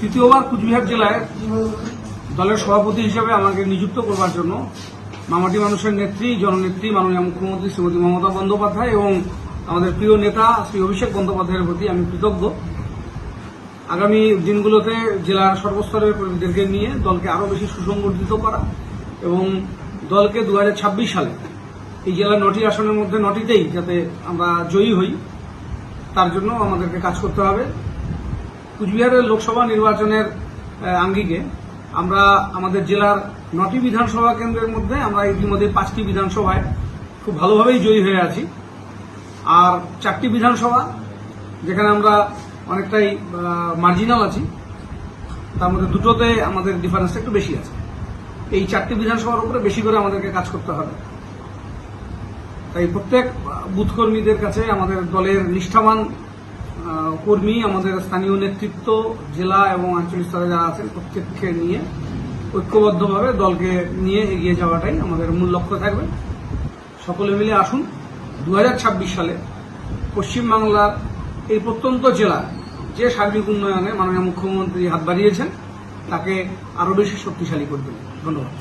তৃতীয়বার কুচবিহার জেলায় দলের সভাপতি হিসেবে আমাকে নিযুক্ত করবার জন্য মামাটি মানুষের নেত্রী, জননেত্রী, মাননীয় মুখ্যমন্ত্রী শ্রীমতী মমতা বন্দ্যোপাধ্যায় এবং আমাদের প্রিয় নেতা শ্রী অভিষেক বন্দ্যোপাধ্যায়ের প্রতি আমি কৃতজ্ঞ। আগামী দিনগুলোতে জেলার সর্বস্তরের কর্মীদেরকে নিয়ে দলকে আরও বেশি সুসংগঠিত করা এবং দলকে দুহাজার ছাব্বিশ সালে এই জেলার নটি আসনের মধ্যে নটিতেই যাতে আমরা জয়ী হই, তার জন্য আমাদেরকে কাজ করতে হবে। কুচবিহারের লোকসভা নির্বাচনের আঙ্গিকে আমরা আমাদের জেলার নটি বিধানসভা কেন্দ্রের মধ্যে আমরা ইতিমধ্যে পাঁচটি বিধানসভায় খুব ভালোভাবেই জয়ী হয়ে আছি। আর চারটি বিধানসভা, যেখানে আমরা অনেকটাই মার্জিনাল আছি, তার মধ্যে দুটোতে আমাদের ডিফারেন্সটা একটু বেশি আছে। এই চারটি বিধানসভার উপরে বেশি করে আমাদেরকে কাজ করতে হবে। তাই প্রত্যেক বুথ কর্মীদের কাছে আমাদের দলের নিষ্ঠাবান কর্মী, আমাদের স্থানীয় নেতৃত্ব, জেলা এবং আঞ্চলিক স্তরে যারা আছেন প্রত্যেককে নিয়ে ঐক্যবদ্ধভাবে দলকে নিয়ে এগিয়ে যাওয়াটাই আমাদের মূল লক্ষ্য থাকবে। সকলে মিলে আসুন দু হাজার ছাব্বিশ সালে পশ্চিমবাংলার এই প্রত্যন্ত জেলা যে সার্বিক উন্নয়নে মাননীয় মুখ্যমন্ত্রী হাত বাড়িয়েছেন, তাকে আরও বেশি শক্তিশালী করবেন ধন্যবাদ।